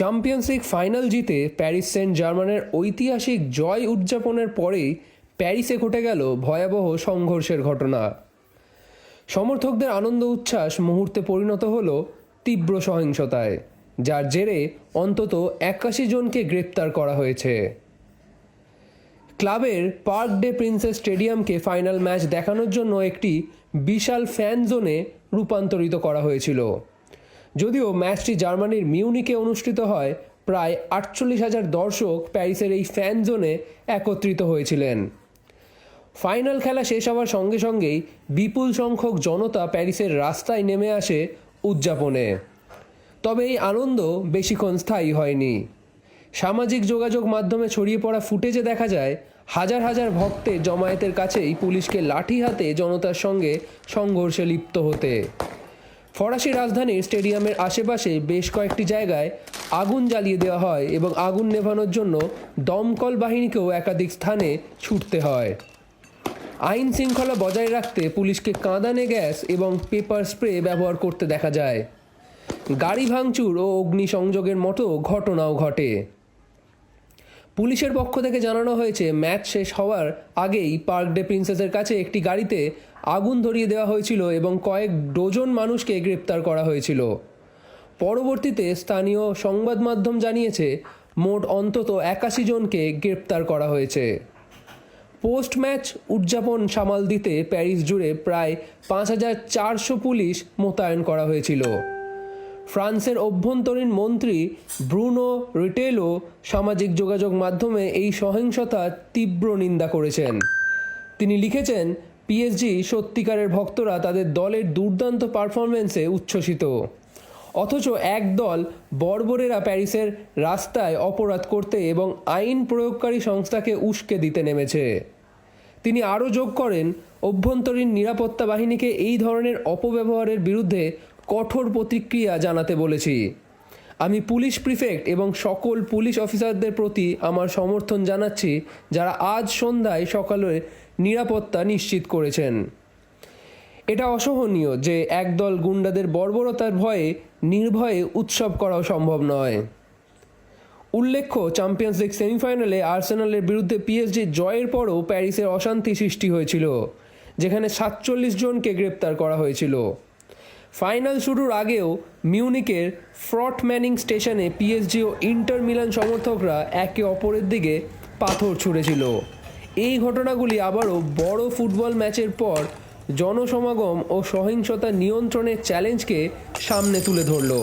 Champions League final জিতে Paris Saint জার্মানের ঐতিহাসিক জয় উদযাপনের পরেই প্যারিসে ঘটে গেল ভয়াবহ সংঘর্ষের ঘটনা। সমর্থকদের আনন্দ উচ্ছ্বাস মুহূর্তে পরিণত হল তীব্র সহিংসতায়, যার জেরে অন্তত একাশি জনকে গ্রেপ্তার করা হয়েছে। ক্লাবের পার্ক ডে প্রিন্সেস স্টেডিয়ামকে ফাইনাল ম্যাচ দেখানোর জন্য একটি বিশাল ফ্যান জোনে রূপান্তরিত করা হয়েছিল। যদিও ম্যাচটি জার্মানির মিউনিকে অনুষ্ঠিত হয়, প্রায় আটচল্লিশ হাজার দর্শক প্যারিসের এই ফ্যান জোনে একত্রিত হয়েছিলেন। ফাইনাল খেলা শেষ হওয়ার সঙ্গে সঙ্গেই বিপুল সংখ্যক জনতা প্যারিসের রাস্তায় নেমে আসে উদযাপনে। তবে এই আনন্দ বেশিক্ষণ স্থায়ী হয়নি। সামাজিক যোগাযোগ মাধ্যমে ছড়িয়ে পড়া ফুটেজে দেখা যায়, হাজার হাজার ভক্তের জমায়েতের কাছেই পুলিশকে লাঠি হাতে জনতার সঙ্গে সংঘর্ষে লিপ্ত হতে। ফরাসি রাজধানীর স্টেডিয়ামের আশেপাশে বেশ কয়েকটি জায়গায় আগুন জ্বালিয়ে দেওয়া হয় এবং আগুন নেভানোর জন্য দমকল বাহিনীকেও একাধিক স্থানে ছুটতে হয়। আইন শৃঙ্খলা বজায় রাখতে পুলিশকে কাঁদানে গ্যাস এবং পেপার স্প্রে ব্যবহার করতে দেখা যায়। গাড়ি ভাঙচুর ও অগ্নিসংযোগের মতো ঘটনাও ঘটে। পুলিশের পক্ষ থেকে জানানো হয়েছে, ম্যাচ শেষ হওয়ার আগেই পার্ক ডে প্রিন্সেসের কাছে একটি গাড়িতে আগুন ধরিয়ে দেওয়া হয়েছিল এবং কয়েক ডজন মানুষকে গ্রেপ্তার করা হয়েছিল। পরবর্তীতে স্থানীয় সংবাদ মাধ্যম জানিয়েছে, মোট অন্তত একাশি জনকে গ্রেপ্তার করা হয়েছে। পোস্ট ম্যাচ উদযাপন সামাল দিতে প্যারিস জুড়ে প্রায় পাঁচ হাজার চারশো পুলিশ মোতায়েন করা হয়েছিল। ফ্রান্সের অভ্যন্তরীণ মন্ত্রী ব্রুনো রিটেলো সামাজিক যোগাযোগ মাধ্যমে এই সহিংসতার তীব্র নিন্দা করেছেন। তিনি লিখেছেন, পিএসজি সত্যিকারের ভক্তরা তাদের দলের দুর্দান্ত পারফরমেন্সে উচ্ছ্বসিত। অথচ এক দল বর্বরেরা প্যারিসের রাস্তায় অপরাধ করতে এবং আইন প্রয়োগকারী সংস্থাকে উস্কে দিতে নেমেছে। তিনি আরও যোগ করেন, অভ্যন্তরীণ নিরাপত্তা বাহিনীকে এই ধরনের অপব্যবহারের বিরুদ্ধে কঠোর প্রতিক্রিয়া জানাতে বলেছি। আমি পুলিশ প্রিফেক্ট এবং সকল পুলিশ অফিসারদের প্রতি আমার সমর্থন জানাচ্ছি, যারা আজ সন্ধ্যায় সকালে নিরাপত্তা নিশ্চিত করেছেন। এটা অসহনীয় যে একদল গুন্ডাদের বর্বরতার ভয়ে, নির্ভয়ে উৎসব করাও সম্ভব নয়। উল্লেখ্য, চ্যাম্পিয়ন্স লিগ সেমিফাইনালে আর্সেনালের বিরুদ্ধে পিএসজি জয়ের পরও প্যারিসের অশান্তি সৃষ্টি হয়েছিল, যেখানে সাতচল্লিশ জনকে গ্রেপ্তার করা হয়েছিল। ফাইনাল শুরুর আগেও মিউনিকের ফ্রট ম্যানিং স্টেশনে পিএসজি ও ইন্টার মিলান সমর্থকরা একে অপরের দিকে পাথর ছুঁড়েছিল। এই ঘটনাগুলি আবারও বড় ফুটবল ম্যাচের পর জনসমাগম ও সহিংসতা নিয়ন্ত্রণের চ্যালেঞ্জকে সামনে তুলে ধরলো।